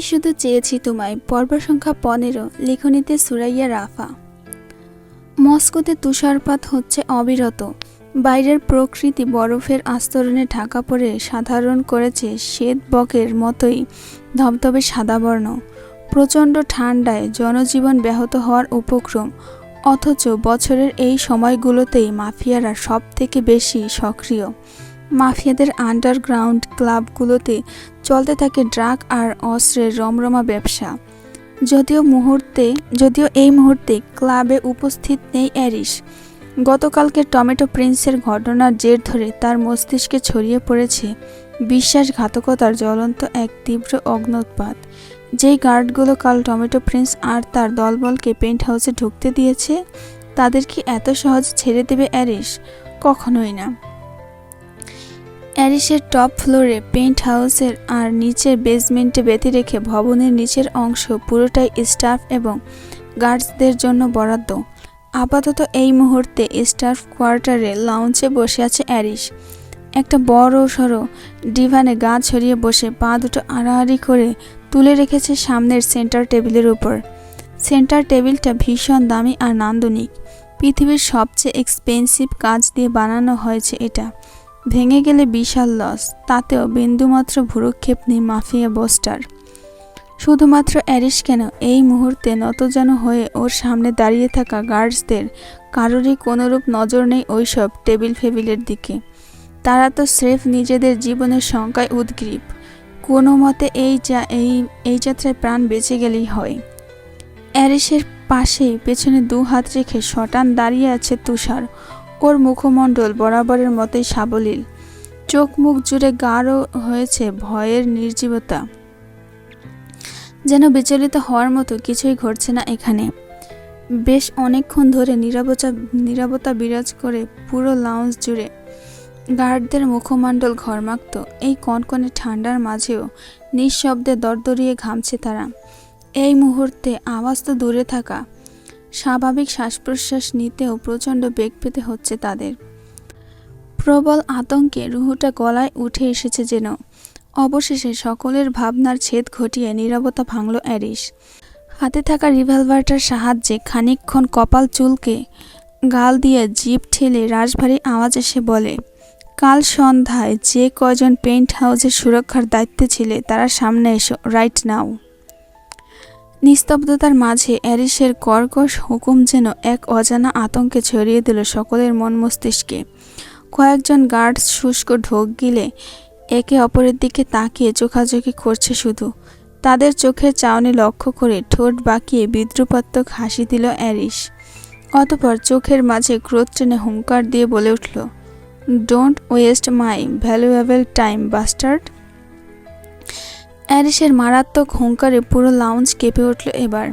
শুধু চেয়েছি তোমায় পর্ব সংখ্যা পনেরো, লেখনীতে সুরাইয়া রাফা। মস্কোতে তুষারপাত হচ্ছে অবিরত। বাইরের প্রকৃতি বরফের আস্তরণে ঢাকা পড়ে সাধারণ করেছে শ্বেত বকের মতোই ধবধবে সাদা বর্ণ। প্রচণ্ড ঠান্ডায় জনজীবন ব্যাহত হওয়ার উপক্রম, অথচ বছরের এই সময়গুলোতেই মাফিয়ারা সব থেকে বেশি সক্রিয়। মাফিয়াদের আন্ডারগ্রাউন্ড ক্লাবগুলোতে চলতে থাকে ড্রাগ আর অস্ত্রের রমরমা ব্যবসা। যদিও মুহূর্তে, যদিও এই মুহূর্তে ক্লাবে উপস্থিত নেই অ্যারিস গতকালকে টমেটো প্রিন্সের ঘটনার জের ধরে তার মস্তিষ্কে ছড়িয়ে পড়েছে বিশ্বাসঘাতকতার জ্বলন্ত এক তীব্র অগ্নোৎপাত যেই গার্ডগুলো কাল টমেটো প্রিন্স আর তার দলবলকে পেন্ট হাউসে ঢুকতে দিয়েছে, তাদের কি এত সহজ ছেড়ে দেবে অ্যারিস কখনোই না। অ্যারিসের টপ ফ্লোরে পেন্ট হাউসের আর নিচের বেসমেন্টে বেঁধে রেখে ভবনের নিচের অংশ পুরোটাই স্টাফ এবং গার্ডসদের জন্য বরাদ্দ। আপাতত এই মুহূর্তে স্টাফ কোয়ার্টারে লাউঞ্চে বসে আছে অ্যারিস। একটা বড় সড়ো ডিভানে গা ছড়িয়ে বসে পা দুটো আড়াআড়ি করে তুলে রেখেছে সামনের সেন্টার টেবিলের উপর। সেন্টার টেবিলটা ভীষণ দামি আর নান্দনিক। পৃথিবীর সবচেয়ে এক্সপেন্সিভ কাজ দিয়ে বানানো হয়েছে এটা। ভেঙে গেলে বিশাল লস, তাতেও বিন্দুমাত্র ভুরুক্ষেপ নেই মাফিয়া বস্টার। শুধুমাত্র অ্যারিস কেন এই মুহূর্তে নতজান হয়ে ওর সামনে দাঁড়িয়ে থাকা গার্ডসদের কারোরই কোনোরূপ নজর নেই ওইসব টেবিল ফেবিলের দিকে। তারা তো স্রেফ নিজেদের জীবনের শঙ্কায় উদ্গ্রীব। কোনো মতে এই যা, এই এই যাত্রায় প্রাণ বেঁচে গেলেই হয়। অ্যারিসের পাশেই পেছনে দু হাত রেখে শটান দাঁড়িয়ে আছে তুষার। ওর মুখমণ্ডল বরাবরের মতোই সাবলীল। চোখ মুখ জুড়ে গাঢ় হয়েছে ভয়ের নির্জীবতা। যেন বিচলিত হওয়ার মতো কিছুই ঘটছে না এখানে। বেশ অনেকক্ষণ ধরে নিরাপত্তা নিরাপত্তা বিরাজ করে পুরো লাউঞ্জ জুড়ে। গার্ডদের মুখমণ্ডল ঘরমাক্ত। এই কনকনে ঠান্ডার মাঝেও নিঃশব্দে দরদরিয়ে ঘামছে তারা। এই মুহূর্তে আওয়াজ তো দূরে থাকা। স্বাভাবিক শ্বাস প্রশ্বাস নিতেও প্রচণ্ড বেগ পেতে হচ্ছে তাদের। প্রবল আতঙ্কে রুহুটা গলায় উঠে এসেছে যেন। অবশেষে সকলের ভাবনার ছেদ ঘটিয়ে নীরবতা ভাঙল অ্যারিস। হাতে থাকা রিভলভারটার সাহায্যে খানিকক্ষণ কপাল চুলকে গাল দিয়ে জিপ ঠেলে রাশভারী আওয়াজ এসে বলে, কাল সন্ধ্যায় যে কজন পেন্ট হাউসের সুরক্ষার দায়িত্বে ছিলে তারা সামনে এসো, রাইট নাও। নিস্তব্ধতার মাঝে অ্যারিসের কর্কশ হুকুম যেন এক অজানা আতঙ্কে ছড়িয়ে দিল সকলের মন মস্তিষ্কে। কয়েকজন গার্ডস শুষ্ক ঢোক গিলে একে অপরের দিকে তাকিয়ে চোখাচোখি করছে শুধু। তাদের চোখের চাউনি লক্ষ্য করে ঠোঁট বাঁকিয়ে বিদ্রুপাত্মক হাসি দিল অ্যারিস। অতপর চোখের মাঝে ক্রোধ টেনে হুঙ্কার দিয়ে বলে উঠল don't waste my valuable time bastard অ্যারিসের মারাত্মক হুঙ্কারে পুরো লাউঞ্জ কেঁপে উঠল এবার।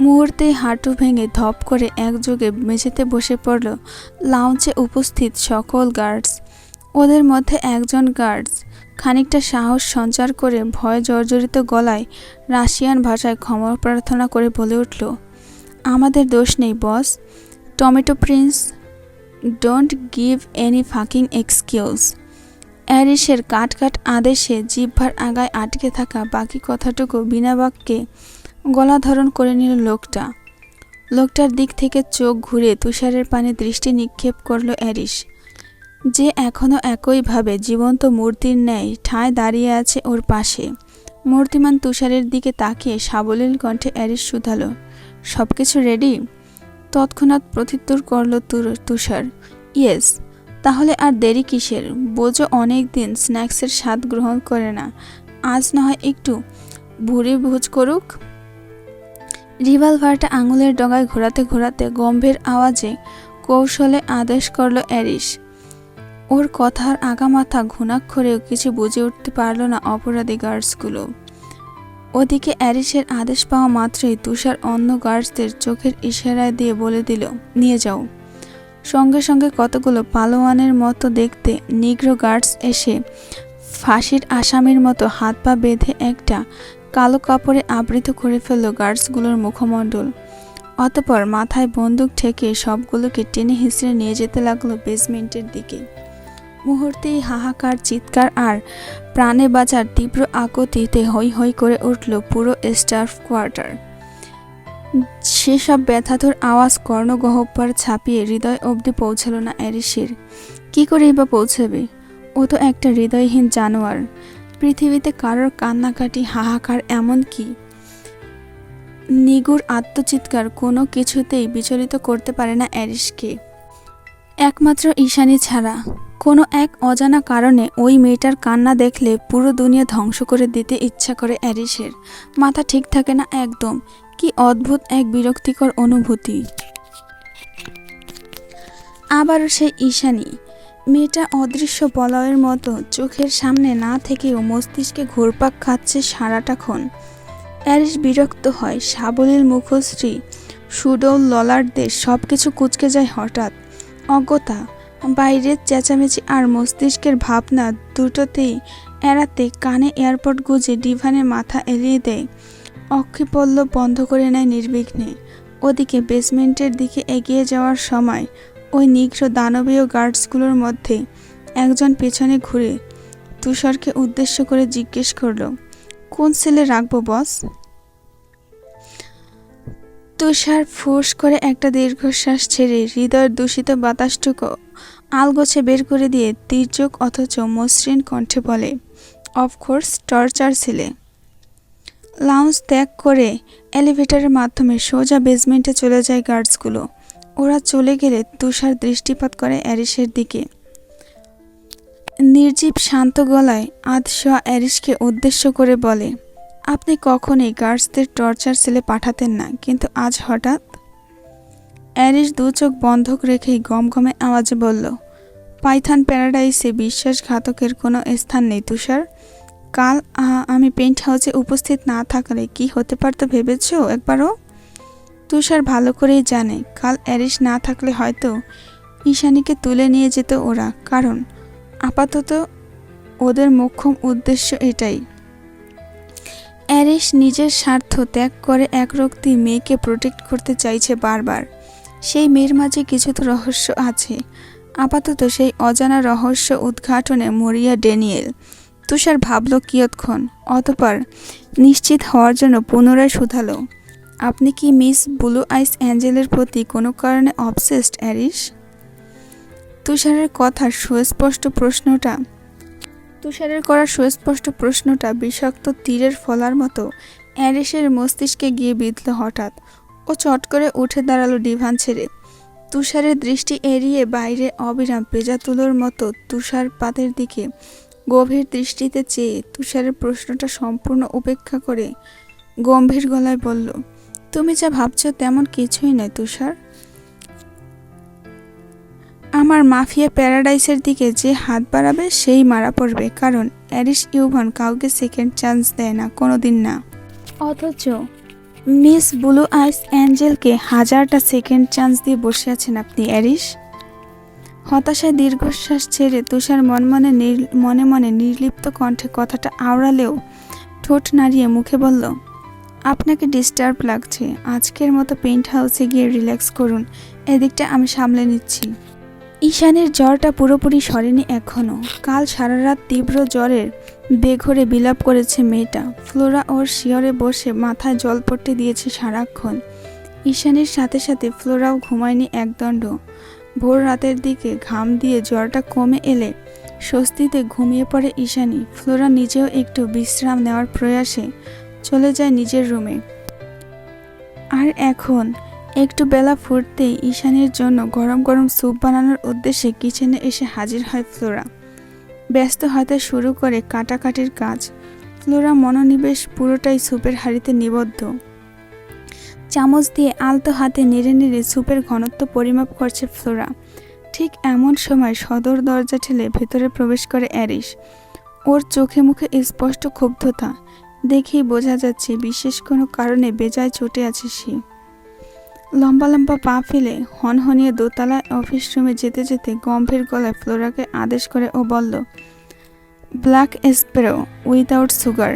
মুহূর্তেই হাঁটু ভেঙে ধপ করে একযোগে মেঝেতে বসে পড়ল লাউঞ্জে উপস্থিত সকল গার্ডস ওদের মধ্যে একজন গার্ডস খানিকটা সাহস সঞ্চার করে ভয় জর্জরিত গলায় রাশিয়ান ভাষায় ক্ষমা প্রার্থনা করে বলে উঠল, আমাদের দোষ নেই boss tomato prince don't give any fucking excuse অ্যারিসের cut cut আদেশে জিহ্বার আগায় আটকে থাকা বাকি কথাটুকু বিনা বাক্যে গলাধরণ করে নিল লোকটা। লোকটার দিক থেকে চোখ ঘুরে তুষারের পানে দৃষ্টি নিক্ষেপ করল অ্যারিস। যে এখনও একইভাবে জীবন্ত মূর্তির ন্যায় ঠায় দাঁড়িয়ে আছে ওর পাশে। মূর্তিমান তুষারের দিকে তাকিয়ে সাবলীল কণ্ঠে অ্যারিস শুধালো সব কিছু রেডি? তৎক্ষণাৎ প্রত্যুত্তর করল তুষার, ইয়েস। তাহলে আর দেরি কিসের? বোঝো অনেক দিন স্ন্যাক্সের স্বাদ গ্রহণ করে না। আজ না হয় একটু। ভুরি ভোজ করুক। রিভলভারটা আঙুলের ডগায় ঘোরাতে ঘোরাতে গম্ভীর আওয়াজে কৌশলে আদেশ করল অ্যারিস ওর কথার আগামাথা ঘুণাক্ষরেও কিছু বুঝে উঠতে পারল না অপরাধী গার্ডসগুলো। ওদিকে অ্যারিসের আদেশ পাওয়া মাত্রই তুষার অন্য গার্ডসদের চোখের ইশারায় দিয়ে বলে দিল, নিয়ে যাও। সঙ্গে সঙ্গে কতগুলো পালোয়ানের মতো দেখতে নিগ্রো গার্ডস এসে ফাঁসির আসামির মতো হাত পা বেঁধে একটা কালো কাপড়ে আবৃত করে ফেলল গার্ডসগুলোর মুখমণ্ডল। অতপর মাথায় বন্দুক ঠেকে সবগুলোকে টেনে হিঁচড়ে নিয়ে যেতে লাগল বেসমেন্টের দিকে। মুহূর্তেই হাহাকার, চিৎকার আর প্রাণে বাঁচার তীব্র আকতিতে হৈ হৈ করে উঠল পুরো স্টাফ কোয়ার্টার। সেসব ব্যথাতুর আওয়াজ কর্ণগহ্বর ছাপিয়ে হৃদয় অবধি পৌঁছালো না অ্যারিসের। কি করেই বা পৌঁছাবে? ও তো একটা হৃদয়হীন জানোয়ার। পৃথিবীতে কারোর কান্নাকাটি, হাহাকার এমন কি? নিগুর আত্মচিৎকার কোনো কিছুতেই বিচলিত করতে পারে না অ্যারিসকে। একমাত্র ঈশানী ছাড়া। কোনো এক অজানা কারণে ওই মেয়েটার কান্না দেখলে পুরো দুনিয়া ধ্বংস করে দিতে ইচ্ছা করে অ্যারিসের। মাথা ঠিক থাকে না একদম। কি অদ্ভুত এক বিরক্তিকর অনুভূতি। আবারও সেই ঈশানী। মেয়েটা অদৃশ্য বলয়ের মতো চোখের সামনে না থেকেও মস্তিষ্কে ঘুরপাক খাচ্ছে সারাটাক্ষণ অ্যারিস বিরক্ত হয়, সাবলীল মুখশ্রী সুডৌল ললাটদের সব কিছু কুচকে যায় হঠাৎ। অজ্ঞতা, বাইরের চেঁচামেচি আর মস্তিষ্কের ভাবনা দুটোতেই এড়াতে কানে এয়ারপোর্ট গুজে ডিভানে মাথা এলিয়ে দেয়। অক্ষিপল্লব বন্ধ করে নেয় নির্বিঘ্নে। ওদিকে বেসমেন্টের দিকে এগিয়ে যাওয়ার সময় ওই নিগ্র দানবীয় গার্ডসগুলোর মধ্যে একজন পেছনে ঘুরে তুষারকে উদ্দেশ্য করে জিজ্ঞেস করল, কোন সেলে রাখব, বস? তুষার ফুস করে একটা দীর্ঘশ্বাস ছেড়ে হৃদয়ের দূষিত বাতাসটুকু আলগোছে বের করে দিয়ে তীর্যক অথচ মসৃণ কণ্ঠে বলে অফকোর্স টর্চার ছেলে। লাউঞ্জ ত্যাগ করে এলিভেটরের মাধ্যমে সোজা বেসমেন্টে চলে যায় গার্ডসগুলো ওরা চলে গেলে তুষার দৃষ্টিপাত করে অ্যারিসের দিকে। নির্জীব শান্ত গলায় আধশোয়া অ্যারিসকে উদ্দেশ্য করে বলে, আপনি কখনোই গার্ডসদের টর্চার সেলে পাঠাতেন না? কিন্তু আজ হঠাৎ? অ্যারিস দু চোখ বন্ধক রেখেই গমগমে আওয়াজে বলল, পাইথান প্যারাডাইসে বিশ্বাসঘাতকের কোনো স্থান নেই তুষার। কাল আমি পেন্ট হাউসে উপস্থিত না থাকলে কি হতে পারতো ভেবেছো একবারও? তুষার ভালো করেই জানে, কাল অ্যারিস না থাকলে হয়তো ঈশানীকে তুলে নিয়ে যেত ওরা। কারণ আপাতত ওদের মোক্ষম উদ্দেশ্য এটাই। অ্যারিস নিজের স্বার্থ ত্যাগ করে একরক্তি মেয়েকে প্রোটেক্ট করতে চাইছে বারবার। সেই মেয়ের মাঝে কিছু তো রহস্য আছে। আপাতত সেই অজানা রহস্য উদ্ঘাটনে মরিয়া ড্যানিয়েল তুষার ভাবল কিয়ৎক্ষণ, অতপর নিশ্চিত হওয়ার জন্য পুনরায় শুধালো। আপনি কি মিস ব্লু আইস অ্যাঞ্জেলের প্রতি কোনো কারণে অবসেসড অ্যারিস তুষারের কথার সুস্পষ্ট প্রশ্নটা, তুষারের করা সুস্পষ্ট প্রশ্নটা বিষাক্ত তীরের ফলার মতো অ্যারিসের মস্তিষ্কে গিয়ে বিঁধল হঠাৎ ও চট করে উঠে দাঁড়াল ডিভান ছেড়ে। তুষারের দৃষ্টি এড়িয়ে বাইরে অবিরাম পেজা তুলোর মতো তুষারপাতের দিকে গভীর দৃষ্টিতে চেয়ে তুষারের প্রশ্নটা সম্পূর্ণ উপেক্ষা করে গম্ভীর গলায় বলল, তুমি যা ভাবছ তেমন কিছুই নয় তুষার। আমার মাফিয়া প্যারাডাইসের দিকে যে হাত বাড়াবে সেই মারা পড়বে, কারণ অ্যারিস ইউভান কাউকে সেকেন্ড চান্স দেয় না, কোনোদিন না। অথচ মিস ব্লু আইস অ্যাঞ্জেলকে হাজারটা সেকেন্ড চান্স দিয়ে বসে আছেন আপনি, অ্যারিস। হতাশায় দীর্ঘশ্বাস ছেড়ে তুষার মন মনে নির- মনে মনে নির্লিপ্ত কণ্ঠে কথাটা আওড়ালেও ঠোঁট নাড়িয়ে মুখে বলল, আপনাকে ডিস্টার্ব লাগছে। আজকের মতো পেন্ট হাউসে গিয়ে রিল্যাক্স করুন। এদিকটা আমি সামলে নিচ্ছি। ঈশানের জ্বরটা পুরোপুরি সরেনি এখনও কাল সারা রাত তীব্র জ্বরের বেঘরে বিলাপ করেছে মেয়েটা। ফ্লোরা ওর শিয়রে বসে মাথায় জল পড়তে দিয়েছে সারাক্ষণ। ঈশানের সাথে সাথে ফ্লোরাও ঘুমায়নি একদণ্ড। ভোর রাতের দিকে ঘাম দিয়ে জ্বরটা কমে এলে স্বস্তিতে ঘুমিয়ে পড়ে ঈশানী। ফ্লোরা নিজেও একটু বিশ্রাম নেওয়ার প্রয়াসে চলে যায় নিজের রুমে। আর এখন একটু বেলা ফুটতেই ঈশানের জন্য গরম গরম স্যুপ বানানোর উদ্দেশ্যে কিচেনে এসে হাজির হয় ফ্লোরা। ব্যস্ত হাতে শুরু করে কাটাকাটির কাজ। ফ্লোরা মনোনিবেশ পুরোটাই স্যুপের হাঁড়িতে নিবদ্ধ। চামচ দিয়ে আলতো হাতে নেড়ে নেড়ে স্যুপের ঘনত্ব পরিমাপ করছে ফ্লোরা। ঠিক এমন সময় সদর দরজা ঠেলে ভেতরে প্রবেশ করে অ্যারিস ওর চোখে মুখে স্পষ্ট ক্ষুব্ধতা। দেখেই বোঝা যাচ্ছে বিশেষ কোনো কারণে বেজায় চটে আছে সে। লম্বা লম্বা পা ফেলে হনহনিয়ে দোতলায় অফিস রুমে যেতে যেতে গম্ভীর গলায় ফ্লোরাকে আদেশ করে ও বলল, ব্ল্যাক এসপ্রেও উইদাউট সুগার।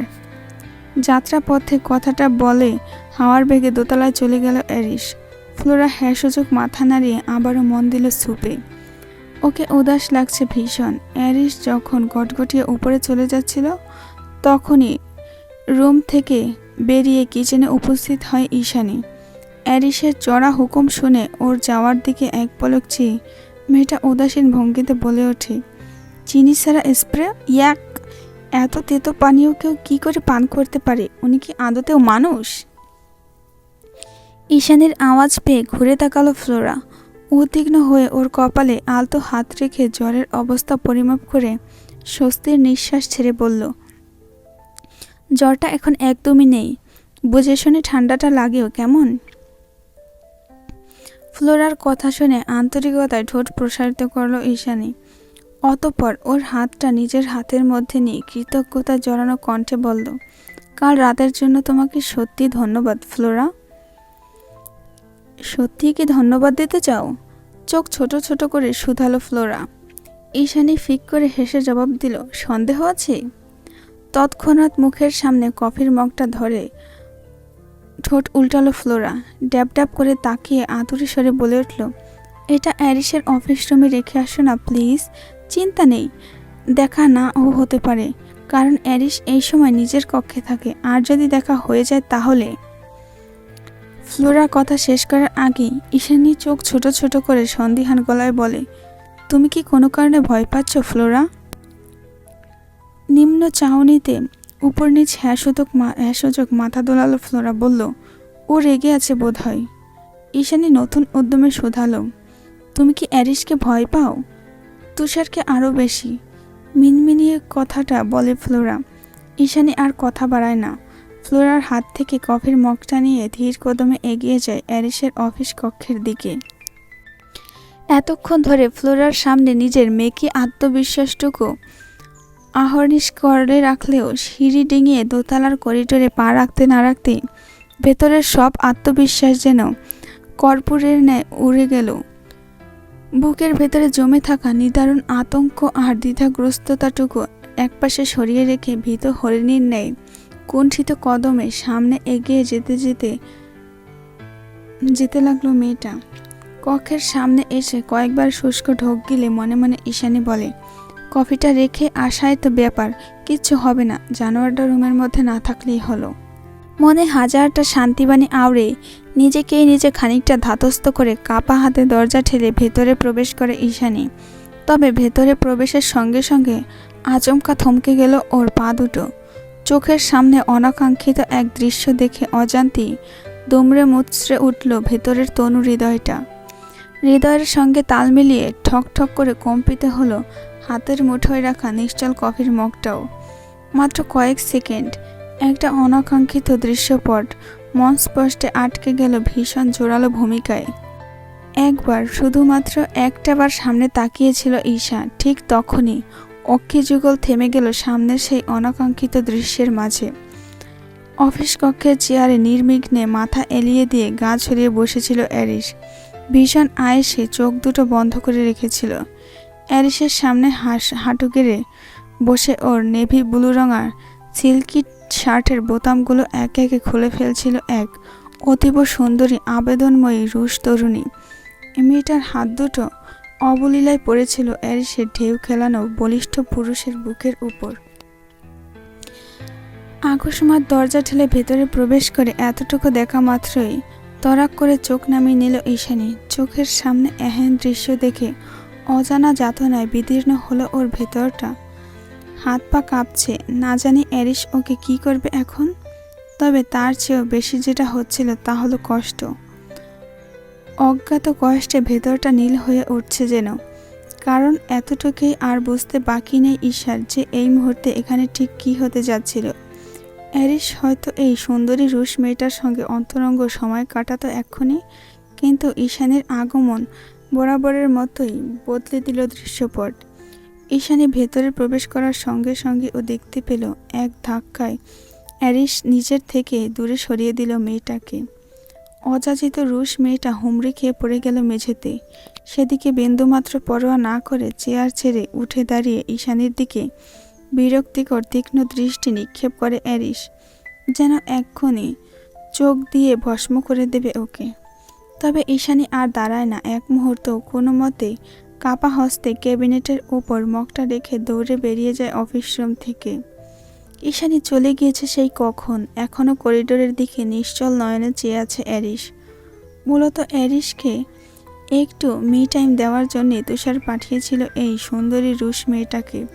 যাত্রাপথে কথাটা বলে হাওয়ার বেগে দোতলায় চলে গেল অ্যারিস ফ্লোরা হ্যাঁ মাথা নাড়িয়ে আবারও মন দিল সুপে। ওকে উদাস লাগছে ভীষণ। অ্যারিস যখন গটগটিয়ে উপরে চলে যাচ্ছিল, তখনই রুম থেকে বেরিয়ে কিচেনে উপস্থিত হয় ঈশানী। অ্যারিসের চড়া হুকুম শুনে ওর যাওয়ার দিকে এক পলক চেয়ে মেয়েটা উদাসীন ভঙ্গিতে বলে ওঠে, চিনি ছাড়া স্প্রে? ইয়াক! এত তেতো পানীয় কেউ কী করে পান করতে পারে? উনি কি আদতেও মানুষ? ঈশানীর আওয়াজ পেয়ে ঘুরে তাকালো ফ্লোরা। উদ্বিগ্ন হয়ে ওর কপালে আলতো হাত রেখে জ্বরের অবস্থা পরিমাপ করে স্বস্তির নিঃশ্বাস ছেড়ে বলল, জ্বরটা এখন একদমই নেই। বুঝে শুনে ঠান্ডাটা লাগেও কেমন? ফ্লোরার কথা শুনে আন্তরিকতায় ঠোঁট প্রসারিত করল ঈশানী। অতপর ওর হাতটা নিজের হাতের মধ্যে নিয়ে কৃতজ্ঞতা জড়ানো কণ্ঠে বলল, কাল রাতের জন্য তোমাকে সত্যি ধন্যবাদ, ফ্লোরা। সত্যি কি ধন্যবাদ দিতে চাও? চোখ ছোট ছোট করে শুধালো ফ্লোরা। ঈশানী ফিক করে হেসে জবাব দিল, সন্দেহ আছে? তৎক্ষণাৎ মুখের সামনে কফির মগটা ধরে ঠোঁট উল্টালো ফ্লোরা, ড্যাব ড্যাব করে তাকিয়ে আতুরি স্বরে বলে উঠল, এটা অ্যারিসের অফিস রুমে রেখে আসো না, প্লিজ। চিন্তা নেই, দেখা না ও হতে পারে। কারণ অ্যারিস এই সময় নিজের কক্ষে থাকে। আর যদি দেখা হয়ে যায় তাহলে ফ্লোরার কথা শেষ করার আগে ঈশানী চোখ ছোট ছোট করে সন্দিহান গলায় বলে, তুমি কি কোনো কারণে ভয় পাচ্ছ, ফ্লোরা? নিম্ন চাউনিতে উপর নিচ হ্যাসূচক হ্যাসূচক মাথা দোলালো ফ্লোরা, বলল, ও রেগে আছে বোধ হয় ঈশানী নতুন উদ্যমে শোধালো, তুমি কি অ্যারিসকে ভয় পাও? তুষারকে আরও বেশি, মিনমিনিয়ে কথাটা বলে ফ্লোরা। ঈশানী আর কথা বাড়ায় না। ফ্লোরার হাত থেকে কফির মগটা নিয়ে ধীর কদমে এগিয়ে যায় অ্যারিসের অফিস কক্ষের দিকে। এতক্ষণ ধরে ফ্লোরার সামনে নিজের মেকি আত্মবিশ্বাসটুকু আহর্নিশ করে রাখলেও সিঁড়ি ডিঙিয়ে দোতলার করিডোরে পা রাখতে না রাখতে ভেতরের সব আত্মবিশ্বাস যেন কর্পূরের ন্যায় উড়ে গেল। বুকের ভেতরে জমে থাকা নিদারুণ আতঙ্ক আর দ্বিধাগ্রস্ততাটুকু একপাশে সরিয়ে রেখে ভীত হরিণীর ন্যায় কুণ্ঠিত কদমে সামনে এগিয়ে যেতে যেতে যেতে লাগল মেয়েটা। কক্ষের সামনে এসে কয়েকবার শুষ্ক ঢোক গিলে মনে মনে ঈশানী বলে, কফিটা রেখে আসায় তো ব্যাপার, কিচ্ছু হবে না, জানোয়ারটা রুমের মধ্যে না থাকলেই হলো। মনে হাজারটা শান্তিবাণী আওড়ে, নিজেকেই নিজে খানিকটা ধাতস্থ করে কাপা হাতে দরজা ঠেলে ভেতরে প্রবেশ করে ঈশানী। তবে ভেতরে প্রবেশের সঙ্গে সঙ্গে আচমকা থমকে গেল ওর পা দুটো। চোখের সামনে অনাকাঙ্ক্ষিত এক দৃশ্য দেখে অজান্তি দুমড়ে মুচড়ে উঠল ভেতরের তনু হৃদয়টা। হৃদয়ের সঙ্গে তাল মিলিয়ে ঠক ঠক করে কম্পিত হলো হাতের মুঠোয় রাখা নিশ্চল কফির মগটাও। মাত্র কয়েক সেকেন্ড, একটা অনাকাঙ্ক্ষিত দৃশ্যপট মন স্পষ্টে আটকে গেল ভীষণ জোরালো ভূমিকায়। একবার শুধুমাত্র একটাবার সামনে তাকিয়েছিল ঈশা, ঠিক তখনই অক্ষি যুগল থেমে গেল সামনের সেই অনাকাঙ্ক্ষিত দৃশ্যের মাঝে। অফিস কক্ষের চেয়ারে নির্বিঘ্নে মাথা এলিয়ে দিয়ে গা ছড়িয়ে বসেছিল অ্যারিস ভীষণ আয়েসে চোখ দুটো বন্ধ করে রেখেছিল। অ্যারিসের সামনে হাস, হাঁটু গেড়ে বসে ওর নেভি ব্লু রঙার সিল্কি শার্টের বোতামগুলো একে একে খুলে ফেলছিল এক অতীব সুন্দরী, আবেদনময়ী রুশ তরুণী। মেয়েটার হাত দুটো অবলীলায় পড়েছিল অ্যারিসের ঢেউ খেলানো বলিষ্ঠ পুরুষের বুকের উপর। আকস্মাত দরজা ঠেলে ভেতরে প্রবেশ করে এতটুকু দেখা মাত্রই তরাক করে চোখ নামিয়ে নিল ঈশানী। চোখের সামনে এহেন দৃশ্য দেখে অজানা যাতনায় বিদীর্ণ হলো ওর ভেতরটা। হাত পা কাঁপছে, না জানি অ্যারিস ওকে কি করবে এখন? তবে তার চেয়েও বেশি যেটা হচ্ছিল তা হলো কষ্ট। অজ্ঞাত কষ্টে ভেতরটা নীল হয়ে উঠছে যেন। কারণ এতটুকুই আর বুঝতে বাকি নেই ঈশার যে এই মুহূর্তে এখানে ঠিক কি হতে যাচ্ছিল। অ্যারিস হয়তো এই সুন্দরী রুশ মেয়েটার সঙ্গে অন্তরঙ্গ সময় কাটাতো এক্ষুনি, কিন্তু ঈশানের আগমন বরাবরের মতোই বদলে দিল দৃশ্যপট। ঈশানী ভেতরে প্রবেশ করার সঙ্গে সঙ্গে ও দেখতে পেল এক ধাক্কায় অ্যারিস নিজের থেকে দূরে সরিয়ে দিল মেয়েটাকে। অযাচিত রুশ মেয়েটা হুমড়ি খেয়ে পড়ে গেল মেঝেতে। সেদিকে বিন্দুমাত্র পরোয়া না করে চেয়ার ছেড়ে উঠে দাঁড়িয়ে ঈশানীর দিকে বিরক্তিকর, তীক্ষ্ণ দৃষ্টি নিক্ষেপ করে অ্যারিস যেন এক্ষুনি চোখ দিয়ে ভস্ম করে দেবে ওকে। তবে ঈশানী আর দাঁড়ায় না। এক মুহূর্ত কোনো মতে কাপা হস্তে ক্যাবিনেটের উপর মগটা রেখে দৌড়ে বেরিয়ে যায় অফিস রুম থেকে। ঈশানী চলে গিয়েছে সেই কখন। এখনও করিডোরের দিকে নিশ্চল নয়নে চেয়ে আছে অ্যারিস মূলত অ্যারিসকে একটু মি টাইম দেওয়ার জন্য তুষার পাঠিয়েছিল এই সুন্দরী রুশ মেয়েটাকে।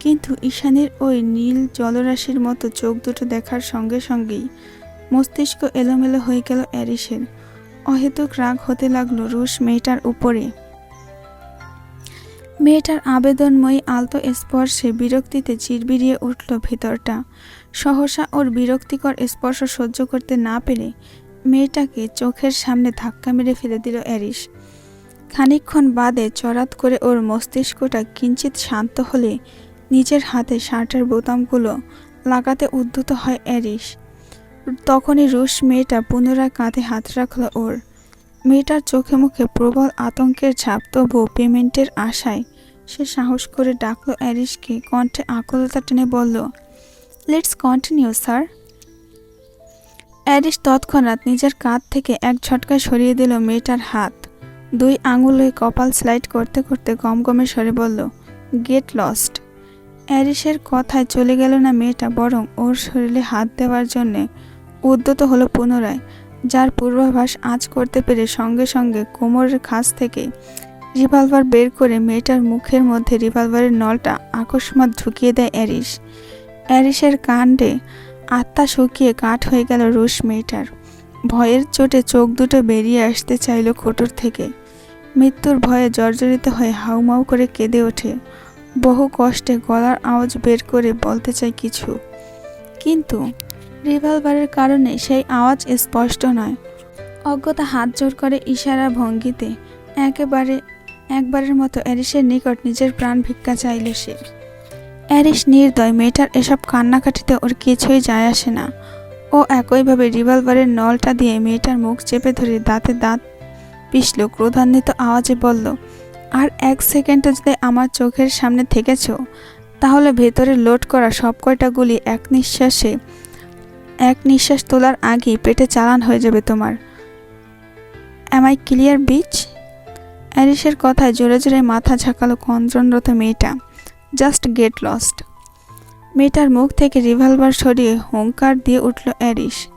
কিন্তু ঈশানের ওই নীল জলরাশির মতো চোখ দুটো দেখার সঙ্গে সঙ্গেই মস্তিষ্ক এলোমেলো হয়ে গেল অ্যারিসের অহেতুক রাগ হতে লাগল রুশ মেয়েটার উপরে। মেয়েটার আবেদনময়ী আলতো স্পর্শে বিরক্তিতে চিরবিরিয়ে উঠল ভেতরটা। সহসা ওর বিরক্তিকর স্পর্শ সহ্য করতে না পেরে মেয়েটাকে চোখের সামনে ধাক্কা মেরে ফেলে দিল অ্যারিস খানিকক্ষণ বাদে চড়াত করে ওর মস্তিষ্কটা কিঞ্চিত শান্ত হলে নিজের হাতে শার্টের বোতামগুলো লাগাতে উদ্যত হয় অ্যারিস তখনই রুশ মেয়েটা পুনরায় কাঁধে হাত রাখল ওর। মেয়েটার চোখে মুখে প্রবল আতঙ্কের ছাপ, তবুও পেমেন্টের আশায় সে সাহস করে ডাকলো অ্যারিসকে কণ্ঠে আকুলতা টেনে বলল লেটস কন্টিনিউ স্যার অ্যারিস তৎক্ষণাৎ নিজের কাঁধ থেকে এক ঝটকায় সরিয়ে দিল মেয়েটার হাত। দুই আঙুলে কপাল স্লাইড করতে করতে গমগমে সরে বলল গেট লস্ট অ্যারিসের কথায় চলে গেল না মেয়েটা, বরং ওর শরীরে হাত দেওয়ার জন্যে উদ্যত হলো পুনরায়। যার পূর্বাভাস আজ করতে পেরে সঙ্গে সঙ্গে কোমরের খাস থেকে রিভলভার বের করে মেয়েটার মুখের মধ্যে রিভলভারের নলটা আকস্মাত ঢুকিয়ে দেয় অ্যারিস। অ্যারিসের কাণ্ডে আত্মা শুকিয়ে কাঠ হয়ে গেল রুশ মেয়েটার। ভয়ের চোটে চোখ দুটো বেরিয়ে আসতে চাইল খোটর থেকে। মৃত্যুর ভয়ে জর্জরিত হয়ে হাউমাউ করে কেঁদে ওঠে। বহু কষ্টে গলার আওয়াজ বের করে বলতে চাই কিছু। কিন্তু রিভলভারের কারণে সেই আওয়াজ স্পষ্ট নয়। অজ্ঞতা হাত জোর করে ইশারা ভঙ্গিতে। একেবারে, একবারের মতো অ্যারিসের নিকট নিজের প্রাণ ভিক্ষা চাইল সে। অ্যারিস নির্দয়, মেয়েটার এসব কান্নাকাটিতে ওর কিছুই যায় আসে না। ও একইভাবে রিভলভারের নলটা দিয়ে মেয়েটার মুখ চেপে ধরে দাঁতে দাঁত পিষল, ক্রোধান্বিত আওয়াজে বলল, আর এক সেকেন্ডে যদি আমার চোখের সামনে থেকেছ, তাহলে ভেতরে লোড করা সব কয়টা গুলি এক নিঃশ্বাসে এক নিঃশ্বাস তোলার আগেই পেটে চালান হয়ে যাবে তোমার। অ্যাম আই ক্লিয়ার বিচ অ্যারিসের কথায় জোরে জোরে মাথা ঝাঁকালো কন্দ্রনরত মেয়েটা। জাস্ট গেট লস্ট মেয়েটার মুখ থেকে রিভলভার সরিয়ে হুঙ্কার দিয়ে উঠল অ্যারিস।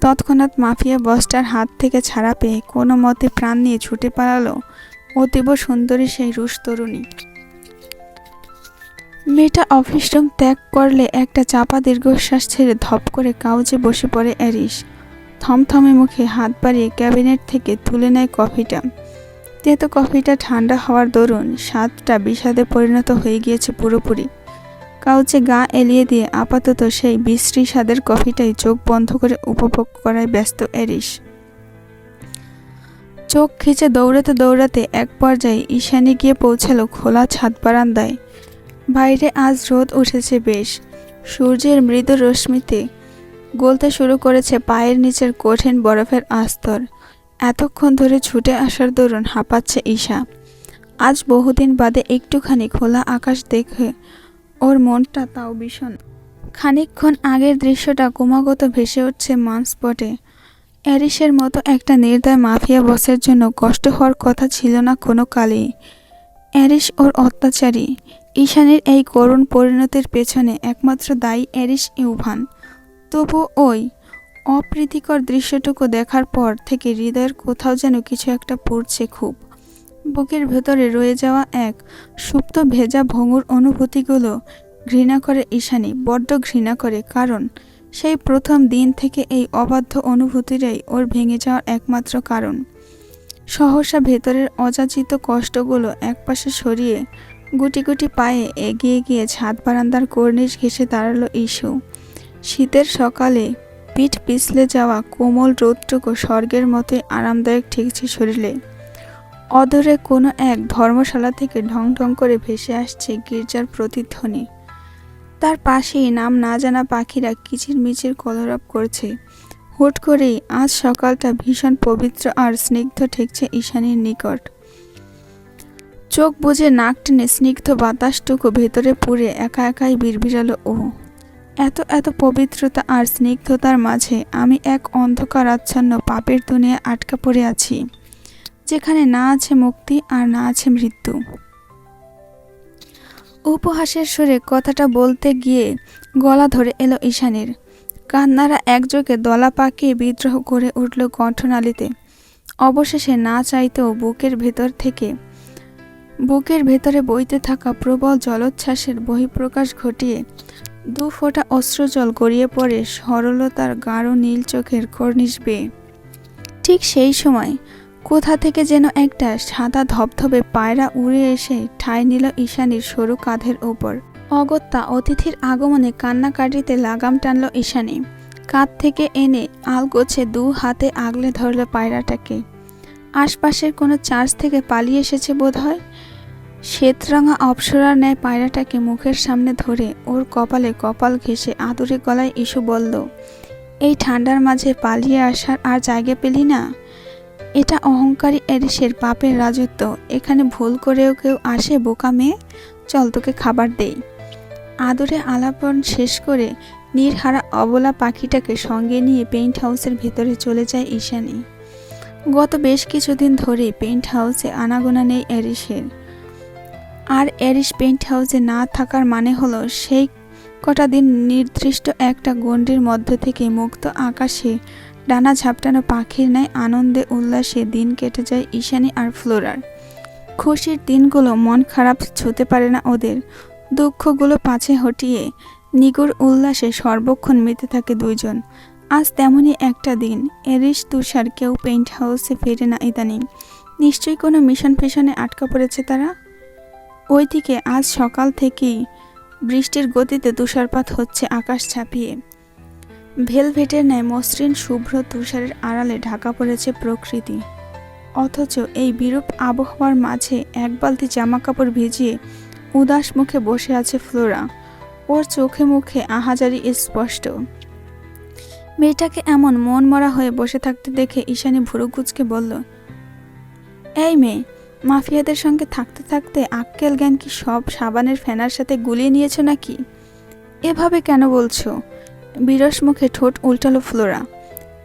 তৎক্ষণাৎ মাফিয়া বসটার হাত থেকে ছাড়া পেয়ে কোনো মতে প্রাণ নিয়ে ছুটে পালালো অতীব সুন্দরী সেই রুশ তরুণী। মেয়েটা অফিস রুম ত্যাগ করলে একটা চাপা দীর্ঘশ্বাস ছেড়ে ধপ করে কাউচে বসে পড়ে অ্যারিস থমথমে মুখে হাত বাড়িয়ে ক্যাবিনেট থেকে তুলে নেয় কফিটা। যেহেতু কফিটা ঠান্ডা হওয়ার দরুন স্বাদটা বিষাদে পরিণত হয়ে গিয়েছে পুরোপুরি। কাউচে গা এলিয়ে দিয়ে আপাতত সেই বিশ্রী স্বাদের কফিটাই চোখ বন্ধ করে উপভোগ করায় ব্যস্ত এরিস চোখ খিচে দৌড়াতে দৌড়াতে এক পর্যায়ে ঈশানি গিয়ে পৌঁছালো খোলা ছাদ বারান্দায়। বাইরে আজ রোদ উঠেছে বেশ। সূর্যের মৃদু রশ্মিতে গলতে শুরু করেছে পায়ের নিচের কঠিন বরফের আস্তর। এতক্ষণ ধরে ছুটে আসার দরুন হাঁপাচ্ছে ঈশা। আজ বহুদিন বাদে একটুখানি খোলা আকাশ দেখে ওর মনটা তাও ভীষণ। খানিকক্ষণ আগের দৃশ্যটা ক্রমাগত ভেসে উঠছে মানস্পটে অ্যারিসের মতো একটা নির্দয় মাফিয়া বসের জন্য কষ্ট হওয়ার কথা ছিল না কোনো কালেই। অ্যারিস ওর অত্যাচারী। ঈশানের এই করুণ পরিণতির পেছনে একমাত্র দায়ী অ্যারিস ইউভান। তবু ওই অপ্রীতিকর দৃশ্যটুকু দেখার পর থেকে হৃদয়ের কোথাও যেন কিছু একটা পড়ছে খুব। বুকের ভেতরে রয়ে যাওয়া এক সুপ্ত ভেজা ভঙ্গুর অনুভূতিগুলো ঘৃণা করে ঈশানী, বড্ড ঘৃণা করে, কারণ সেই প্রথম দিন থেকে এই অবাধ্য অনুভূতিটাই ওর ভেঙে যাওয়ার একমাত্র কারণ। সহসা ভেতরের অযাচিত কষ্টগুলো একপাশে সরিয়ে গুটি গুটি পায়ে এগিয়ে গিয়ে ছাদ বারান্দার কর্নিশ ঘেসে দাঁড়াল ইস্যু শীতের সকালে পিঠ পিছলে যাওয়া কোমল রোদটুকু স্বর্গের মতোই আরামদায়ক ঠেকছে শরীরে। অদূরে কোনো এক ধর্মশালা থেকে ঢং ঢং করে ভেসে আসছে গির্জার প্রতিধ্বনি। তার পাশেই নাম না জানা পাখিরা কিচিরমিচির কলরব করছে। হুট করেই আজ সকালটা ভীষণ পবিত্র আর স্নিগ্ধ ঠেকছে ঈশানীর নিকট। চোখ বুঝে নাক টেনে স্নিগ্ধ বাতাসটুকু ভেতরে পুড়ে একা একাই বিড়বিড়ালো ও এত এত পবিত্রতা আর স্নিগ্ধতার মাঝে আমি এক অন্ধকার আচ্ছন্ন পাপের দুনিয়ায় আটকা পড়ে আছি, যেখানে না আছে মুক্তি আর না আছে মৃত্যু। উপহাসের সুরে কথাটা বলতে গিয়ে গলা ধরে এলো ঈশানের। কান্নারা একযোগে দলা পাকিয়ে বিদ্রোহ করে উঠল কণ্ঠনালীতে। অবশেষে না চাইতেও বুকের ভেতর থেকে বুকের ভেতরে বইতে থাকা প্রবল জলোচ্ছ্বাসের বহিঃপ্রকাশ ঘটিয়ে দু ফোঁটা অশ্রুজল গড়িয়ে পড়ে সরলতার গাঢ় নীল চোখের কর্নিশ বেয়ে। ঠিক সেই সময় কোথা থেকে যেন একটা সাদা ধবধবে পায়রা উড়ে এসে ঠাঁই নিল ঈশানীর সরু কাঁধের ওপর। অগত্যা অতিথির আগমনে কান্নাকাটিতে লাগাম টানল ঈশানী। কাঁধ থেকে এনে আলগোছে দু হাতে আগলে ধরল পায়রাটাকে। আশপাশের কোনো চার্চ থেকে পালিয়ে এসেছে বোধহয়? শ্বেতরাঙা অপসরার ন্যায় পায়রাটাকে মুখের সামনে ধরে ওর কপালে কপাল ঘেঁষে আদুরে গলায় ইস্যু বলল, এই ঠান্ডার মাঝে পালিয়ে আসার আর জায়গা পেলি না? এটা অহংকারী এরিসের পাপের রাজত্ব। এখানে ভুল করেও কেউ আসে, বোকা মেয়ে? চল তোকে খাবার দেই। আদরে আলাপন শেষ করে নির্হারা অবলা পাখিটাকে সঙ্গে নিয়ে পেইন্ট হাউসের ভেতরে চলে যায় ঈশানী। গত বেশ কিছুদিন ধরে পেইন্ট হাউসে আনাগোনা নেই এরিসের আর এরিস পেইন্ট হাউসে না থাকার মানে হলো সেই কটা দিন নির্দিষ্ট একটা গণ্ডির মধ্য থেকে মুক্ত আকাশে ডানা ঝাপটানো পাখির ন্যায় আনন্দে উল্লাসে দিন কেটে যায় ঈশানী আর ফ্লোরার। খুশির দিনগুলো মন খারাপ ছুতে পারে না ওদের। দুঃখগুলো পাছে হটিয়ে নিগুর উল্লাসে সর্বক্ষণ মেতে থাকে দুইজন। আজ তেমনই একটা দিন। এরিস তুষার কেউ পেইন্ট হাউসে ফেরে না ইদানিং। নিশ্চয়ই কোনো মিশন ফিশনে আটকা পড়েছে তারা? ওইদিকে আজ সকাল থেকেই বৃষ্টির গতিতে তুষারপাত হচ্ছে আকাশ ছাপিয়ে। ভেলভেটের ন্যায় মসৃণ শুভ্র তুষারের আড়ালে ঢাকা পড়েছে প্রকৃতি। অথচ এই বিরূপ আবহাওয়ার মাঝে এক বালতি জামা কাপড় ভিজিয়ে উদাস মুখে বসে আছে ফ্লোরা। ওর চোখে মুখে আহাজারি স্পষ্ট। মেয়েটাকে এমন মন মরা হয়ে বসে থাকতে দেখে ঈশানী ভুরুকুচকে বলল, এই মেয়ে মাফিয়াদের সঙ্গে থাকতে থাকতে আক্কেল জ্ঞান কি সব সাবানের ফেনার সাথে গুলিয়ে নিয়েছো নাকি? এভাবে কেন বলছো? বিরস মুখে ঠোঁট উল্টালো ফ্লোরা।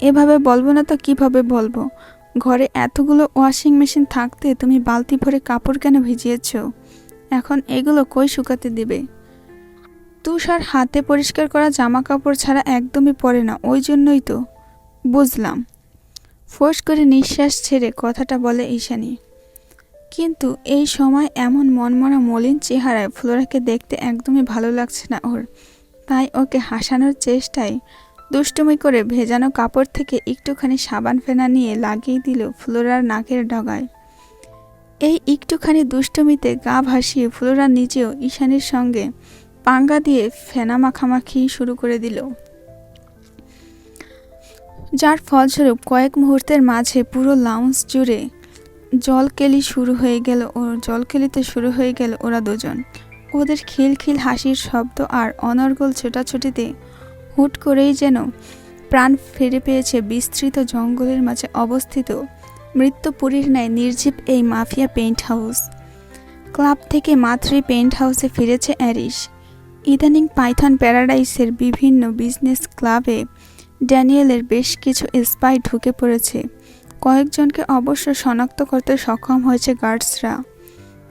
এভাবে বলব না তো কীভাবে বলব? ঘরে এতগুলো ওয়াশিং মেশিন থাকতে তুমি বালতি ভরে কাপড় কেন ভিজিয়েছ? এখন এগুলো কই শুকাতে দিবে? তুষার হাতে পরিষ্কার করা জামা কাপড় ছাড়া একদমই পরে না, ওই জন্যই তো। বুঝলাম। ফোর্স করে নিঃশ্বাস ছেড়ে কথাটা বলে ঈশানী। কিন্তু এই সময় এমন মনমরা মলিন চেহারায় ফ্লোরাকে দেখতে একদমই ভালো লাগছে না ওর। তাই ওকে হাসানোর চেষ্টায় দুষ্টুমি করে ভেজানো কাপড় থেকে একটুখানি সাবান ফেনা নিয়ে লাগিয়ে দিল ফ্লোরার নাকের ডগায়। এই একটুখানি দুষ্টুমিতে গা ভাসিয়ে ফ্লোরা নিজেও ঈশানীর সঙ্গে পাঙ্গা দিয়ে ফেনা মাখামাখি শুরু করে দিল। যার ফলস্বরূপ কয়েক মুহূর্তের মাঝে পুরো লাউন্স জুড়ে জলকেলি শুরু হয়ে গেল ও, জলকেলিতে শুরু হয়ে গেল ওরা দুজন। ওদের খিলখিল হাসির শব্দ আর অনর্গল ছোটাছুটিতে হুট করেই যেন প্রাণ ফিরে পেয়েছে বিস্তৃত জঙ্গলের মাঝে অবস্থিত মৃত্যুপুরীর ন্যায় নির্জীব এই মাফিয়া পেইন্ট হাউস ক্লাব থেকে মাতৃ পেইন্ট হাউসে ফিরেছে অ্যারিস ইদানিং পাইথন প্যারাডাইসের বিভিন্ন বিজনেস ক্লাবে ড্যানিয়েলের বেশ কিছু স্পাই ঢুকে পড়েছে। কয়েকজনকে অবশ্য শনাক্ত করতে সক্ষম হয়েছে গার্ডসরা।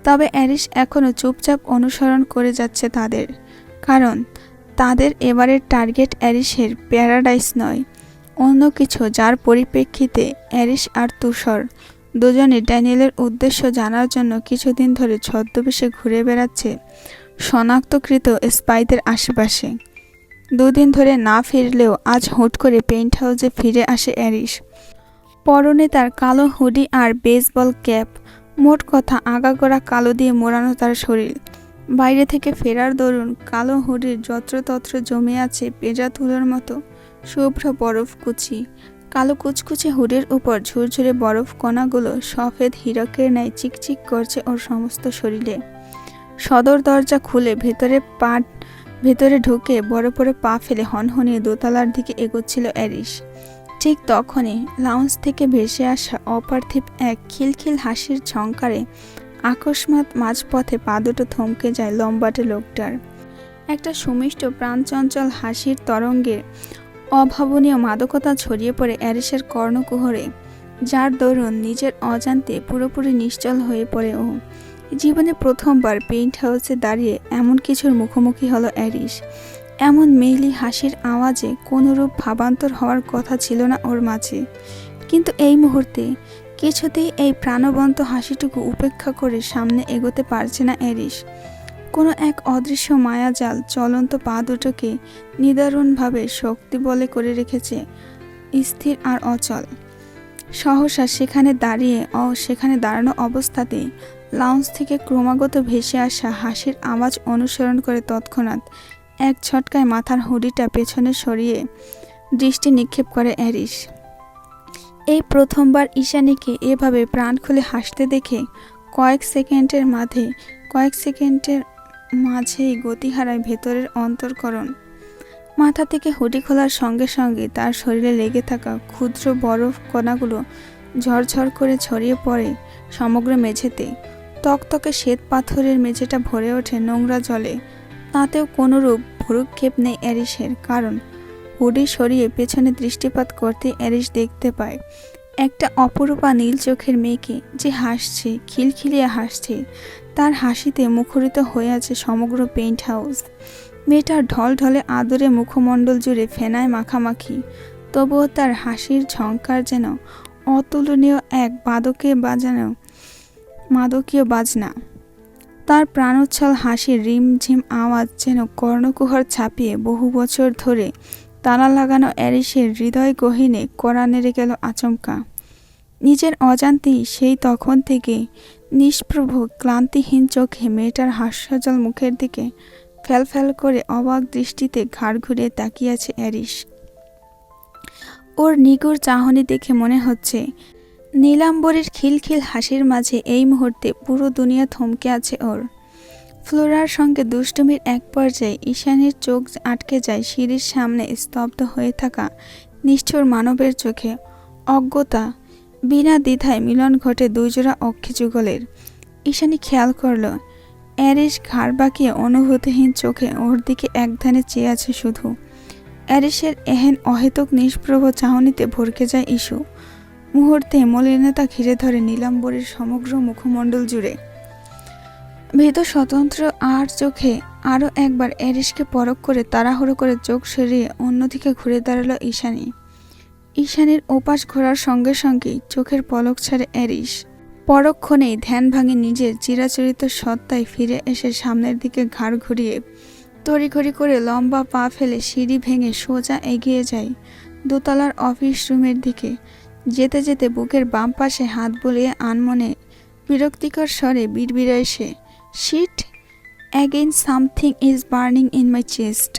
তবে অ্যারিস এখনও চুপচাপ অনুসরণ করে যাচ্ছে তাদের। কারণ, তাদের এবারের টার্গেট অ্যারিসের প্যারাডাইস নয়। অন্য কিছু যার পরিপ্রেক্ষিতে অ্যারিস আর তুষর দুজনে ড্যানিয়েলের উদ্দেশ্য জানার জন্য কিছুদিন ধরে ছদ্মবেশে ঘুরে বেড়াচ্ছে শনাক্তকৃত স্পাইদের আশেপাশে। দুদিন ধরে না ফিরলেও আজ হুট করে পেইন্ট হাউসে ফিরে আসে অ্যারিস। পরনে তার কালো হুডি আর বেসবল ক্যাপ। মোট কথা আগাগোড়া কালো দিয়ে মোড়ানো তার শরীর। বাইরে থেকে ফেরার দরুন কালো হুডির যত্রতত্র জমে আছে পেঁজা তুলোর মতো শুভ্র বরফ কুচি। কালো কুচকুচে হুডের উপর ঝুরঝুরে বরফ কণাগুলো সফেদ হীরকের ন্যায় চিকচিক করছে ওর সমস্ত শরীরে। সদর দরজা খুলে ভেতরে পা ভেতরে ঢুকে বড় বড় পা ফেলে হনহনিয়ে দোতলার দিকে এগোচ্ছিল অ্যারিস ঠিক তখনই লাউঞ্জ থেকে ভেসে আসা অপার্থিব এক খিলখিল হাসির ঝঙ্কারে আকস্মাৎ মাঝপথে পা দুটো থমকে যায় লম্বাটে লোকটার। একটা সুমিষ্ট প্রাণচঞ্চল হাসির তরঙ্গের অভাবনীয় মাদকতা ছড়িয়ে পড়ে অ্যারিসের কর্ণকুহরে, যার দরুন নিজের অজান্তে পুরোপুরি নিশ্চল হয়ে পড়ে ও। জীবনে প্রথমবার পেইন্ট হাউসে দাঁড়িয়ে এমন কিছুর মুখোমুখি হলো অ্যারিস। এমন মেইলি হাসির আওয়াজে কোনোরূপ ভাবান্তর হওয়ার কথা ছিল না ওর মাঝে। কিন্তু এই মুহূর্তে কিছুতেই এই প্রাণবন্ত হাসিটুকু উপেক্ষা করে সামনে এগোতে পারছে না অ্যারিস কোনো এক অদৃশ্য মায়াজাল চলন্ত পা দুটোকে নিদারুণভাবে শক্তি বলে করে রেখেছে, স্থির আর অচল। সহসা সেখানে দাঁড়িয়ে ও সেখানে দাঁড়ানো অবস্থাতে লাউঞ্জ থেকে ক্রমাগত ভেসে আসা হাসির আওয়াজ অনুসরণ করে তৎক্ষণাৎ এক ছটকায় মাথার হুডিটা পেছনে সরিয়ে দৃষ্টি নিক্ষেপ করে অ্যারিস। এই প্রথমবার ঈশানীকে এভাবে প্রাণ খুলে হাসতে দেখে কয়েক সেকেন্ডের মাঝে, কয়েক সেকেন্ডের মাঝেই গতি হারায় ভেতরের অন্তর্করণ। মাথা থেকে হুডি খোলার সঙ্গে সঙ্গে তার শরীরে লেগে থাকা ক্ষুদ্র বরফ কণাগুলো ঝরঝর করে ছড়িয়ে পড়ে সমগ্র মেঝেতে। তকতকে শ্বেত পাথরের মেঝেটা ভরে ওঠে নোংরা জলে। তাতেও কোনোরূপ ভুরুক্ষেপ নেই অ্যারিসের, কারণ হুডি সরিয়ে পেছনে দৃষ্টিপাত করতে অ্যারিস দেখতে পায়। একটা অপরূপা নীল চোখের মেয়েকে যে হাসছে, খিলখিলিয়ে হাসছে। তার হাসিতে মুখরিত হয়ে আছে সমগ্র পেইন্ট হাউস মেয়েটার ঢল ঢলে আদরে মুখমণ্ডল জুড়ে ফেনায় মাখামাখি। তবুও তার হাসির ঝঙ্কার যেন অতুলনীয় এক বাদকে বাজানো, মাদকীয় বাজনা। তার প্রাণোচ্ছল হাসির রিমঝিম আওয়াজ যেন কর্ণকুহর ছাপিয়ে বহু বছর ধরে তালা লাগানো অ্যারিসের হৃদয় গহিনে কড়া নেড়ে গেল আচমকা। নিজের অজান্তেই সেই তখন থেকে নিষ্প্রভ, ক্লান্তিহীন চোখে মেয়েটার হাস্যজল মুখের দিকে ফ্যাল ফ্যাল করে অবাক দৃষ্টিতে ঘাড় ঘুরিয়ে তাকিয়েছে অ্যারিস। ওর নিগুড় চাহনি দেখে মনে হচ্ছে নীলাম্বরের খিলখিল হাসির মাঝে এই মুহূর্তে পুরো দুনিয়া থমকে আছে ওর। ফ্লোরার সঙ্গে দুষ্টুমির এক পর্যায়ে ঈশানের চোখ আটকে যায় সিঁড়ির সামনে স্তব্ধ হয়ে থাকা নিষ্ঠুর মানবের চোখে। অজ্ঞতা, বিনা দ্বিধায় মিলন ঘটে দুইজোড়া অক্ষি যুগলের। ঈশানী খেয়াল করল, অ্যারিস ঘাড় বাঁকিয়ে অনুভূতিহীন চোখে ওর দিকে একধানে চেয়ে আছে শুধু। অ্যারিসের এহেন অহেতুক নিষ্প্রভ চাহনিতে ভরকে যায় ইস্যু মুহূর্তে মলিনতা ঘিরে ধরে নীলাম্বরের সমগ্র মুখমণ্ডল জুড়ে। ভীত স্বতন্ত্র আর চোখে আরও একবার অ্যারিসকে পরক করে তাড়াহুড়ো করে চোখ সরিয়ে অন্যদিকে ঘুরে দাঁড়াল ঈশানী। ঈশানীর ওপাশ ঘোরার সঙ্গে সঙ্গেই চোখের পলক ছাড়ে অ্যারিস পরক্ষণেই ধ্যান ভাঙে নিজের চিরাচরিত সত্তায় ফিরে এসে সামনের দিকে ঘাড় ঘুরিয়ে তড়িঘড়ি করে লম্বা পা ফেলে সিঁড়ি ভেঙে সোজা এগিয়ে যায়। দোতলার অফিস রুমের দিকে যেতে যেতে বুকের বাম পাশে হাত বলিয়ে আনমনে বিরক্তিকর স্বরে বিড়বিড়ায় সে shit again something is burning in my chest